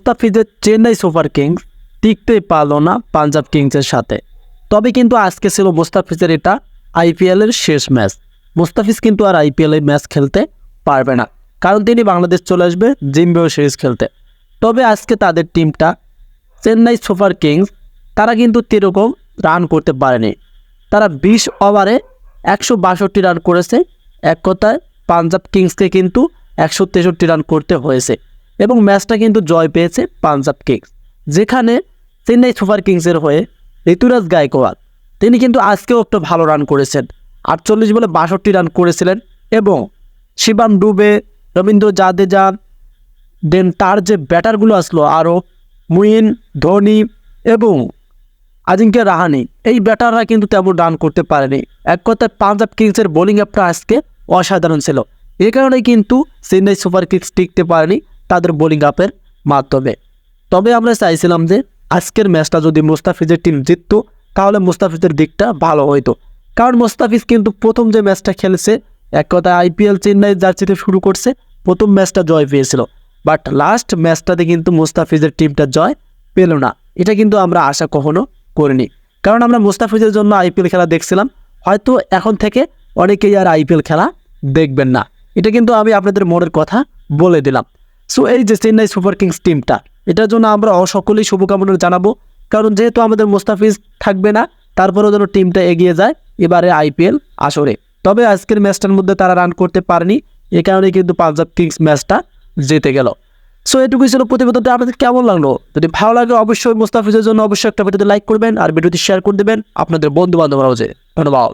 মুস্তাফিজের Chennai super Kings টিকতে পারল না পাঞ্জাব কিংসের সাথে। তবে কিন্তু আজকে ছিল মুস্তাফিজের এটা আইপিএলের শেষ ম্যাচ। মুস্তাফিজ কিন্তু আর আইপিএলের ম্যাচ খেলতে পারবে না, কারণ তিনি বাংলাদেশ চলে আসবে জিম্বেও সিরিজ খেলতে। তবে আজকে তাদের টিমটা চেন্নাই সুপার কিংস, তারা কিন্তু সেরকম রান করতে পারেনি। তারা বিশ ওভারে একশো বাষট্টি রান করেছে, এক কথায় পাঞ্জাব কিংসকে কিন্তু একশো তেষট্টি রান করতে হয়েছে। এবং ম্যাচটা কিন্তু জয় পেয়েছে পাঞ্জাব কিংস, যেখানে চেন্নাই সুপার কিংসের হয়ে ঋতুরাজ গায়কোয়াদ তিনি কিন্তু আজকেও একটা ভালো রান করেছেন। আটচল্লিশ বলে বাষট্টি রান করেছিলেন এবং শিবাম ডুবে, রবীন্দ্র জাদেজা, দেন তার যে ব্যাটারগুলো আসলো, আরও মুইন, ধোনি এবং আজিঙ্কে রাহানি, এই ব্যাটাররা কিন্তু তেমন রান করতে পারেনি। এক কথায় পাঞ্জাব কিংসের বোলিং অ্যাপটা আজকে অসাধারণ ছিল। এ কারণেই কিন্তু চেন্নাই সুপার কিংস টিকতে পারেনি। তাদের বোলিং আপের মাধ্যমে। তবে আমরা চাইছিলাম যে আজকের ম্যাচটা যদি মুস্তাফিজের টিম জিততো, তাহলে মুস্তাফিজের দিকটা ভালো হইতো। কারণ মুস্তাফিজ কিন্তু প্রথম যে ম্যাচটা খেলেছে, এক কথায় আইপিএল চেন্নাই জার্সিতে শুরু করছে, প্রথম ম্যাচটা জয় পেয়েছিল। বাট লাস্ট ম্যাচটাতে কিন্তু মুস্তাফিজের টিমটা জয় পেল না। এটা কিন্তু আমরা আশা কখনো করিনি। কারণ আমরা মুস্তাফিজের জন্য আইপিএল খেলা দেখছিলাম, হয়তো এখন থেকে অনেকেই আর আইপিএল খেলা দেখবেন না। এটা কিন্তু আমি আপনাদের মনের কথা বলে দিলাম। সো এই যে চেন্নাই সুপার কিংস টিমটা এটার জন্য আমরা সকলেই শুভকামনা জানাব। কারণ যেহেতু আমাদের মুস্তাফিজ থাকবে না, তারপরেও যেন টিমটা এগিয়ে যায় এবারে আইপিএল আসরে। তবে আজকের ম্যাচটার মধ্যে তারা রান করতে পারেনি, এ কারণে কিন্তু পাঞ্জাব কিংস ম্যাচটা জিতে গেল। সো এটুকুই ছিল প্রতিবেদনটা, আপনাদের কেমন লাগল? যদি ভালো লাগে অবশ্যই মুস্তাফিজের জন্য অবশ্যই একটা ভিডিওতে লাইক করবেন, আর ভিডিওটি শেয়ার করে দেবেন আপনাদের বন্ধু বান্ধবরাও যে। ধন্যবাদ।